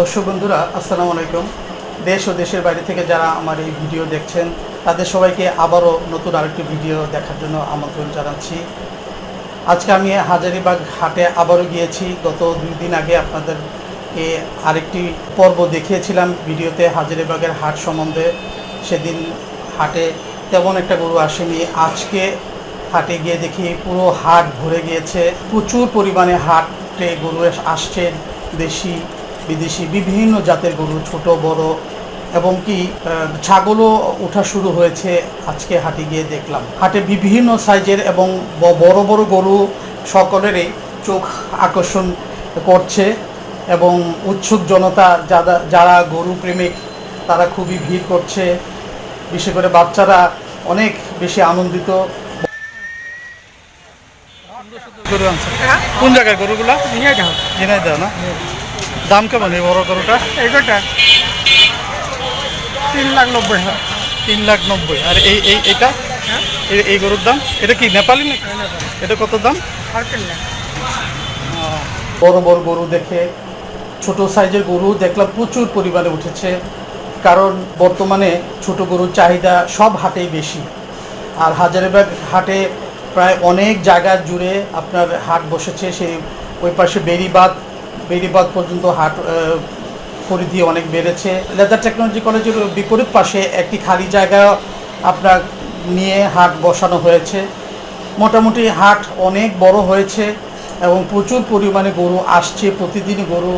দর্শক বন্ধুরা, আসসালামু আলাইকুম। দেশ ও দেশের বাইরে থেকে যারা আমার এই ভিডিও দেখছেন, তাদের সবাইকে আবারও নতুন আরেকটি ভিডিও দেখার জন্য আমন্ত্রণ জানাচ্ছি। আজকে আমি হাজারিবাগ হাটে আবারও গিয়েছি। গত দুই দিন আগে আপনাদেরকে আরেকটি পর্ব দেখিয়েছিলাম ভিডিওতে হাজারিবাগের হাট সম্বন্ধে। সেদিন হাটে তেমন একটা গরু আসেনি। আজকে হাটে গিয়ে দেখি পুরো হাট ভরে গিয়েছে। প্রচুর পরিমাণে হাটে গরু আসছে। দেশি বিদেশি বিভিন্ন জাতের গরু ছোট বড় এবং কি ছাগলও ওঠা শুরু হয়েছে। আজকে হাটে গিয়ে দেখলাম। হাটে বিভিন্ন সাইজের এবং বড় বড় গরু সকলেরই চোখ আকর্ষণ করছে এবং উৎসুক জনতা যারা যারা গরু প্রেমিক তারা খুবই ভিড় করছে। বিশেষ করে বাচ্চারা অনেক বেশি আনন্দিত। কোন জায়গায় গরুগুলা? না? দাম কেমন এই বড় গরুটা এইটা তিন লাখ নব্বই তিন লাখ নব্বই। আর এই এই এটা এই- এই গরুর দাম? এটা কি নেপালি নাকি? এটা কত দাম? বড় বড় গরু দেখে ছোট সাইজের গরু দেখলাম প্রচুর পরিমাণে উঠেছে। কারণ বর্তমানে ছোট গরুর চাহিদা সব হাটেই বেশি। আর হাজারিবাগ হাটে প্রায় অনেক জায়গা জুড়ে আপনার হাট বসেছে সেই ওই পাশে বেরিবাদ বেরিবাদ পর্যন্ত হাট পরিধি অনেক বেড়েছে। লেদার টেকনোলজি কলেজের বিপরীত পাশে একটি খালি জায়গা আপনার নিয়ে হাট বসানো হয়েছে। মোটামুটি হাট অনেক বড় হয়েছে এবং প্রচুর পরিমাণে গরু আসছে। প্রতিদিন গরু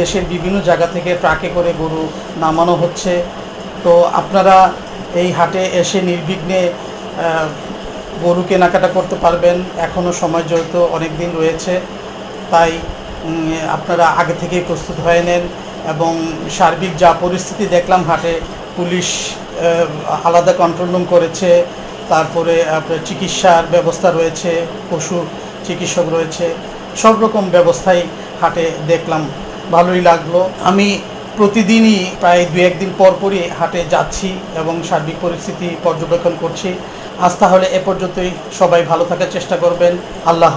দেশের বিভিন্ন জায়গা থেকে ট্রাকে করে গরু নামানো হচ্ছে। তো আপনারা এই হাটে এসে নির্বিঘ্নে গরু কেনাকাটা করতে পারবেন। এখনও সময় যেহেতু অনেক দিন রয়েছে, তাই আপনারা আগে থেকেই প্রস্তুত হয়ে নেন এবং সার্বিক যা পরিস্থিতি দেখলাম হাটে, পুলিশ আলাদা কন্ট্রোল রুম করেছে, তারপরে আপনার চিকিৎসার ব্যবস্থা রয়েছে, পশু চিকিৎসক রয়েছে, সব রকম ব্যবস্থাই হাটে দেখলাম, ভালোই লাগল আমি প্রতিদিনই প্রায় দু একদিন পর পরই হাটে যাচ্ছি এবং সার্বিক পরিস্থিতি পর্যবেক্ষণ করছি আজ তাহলে এ পর্যন্তই, সবাই ভালো থাকার চেষ্টা করবেন, আল্লাহ।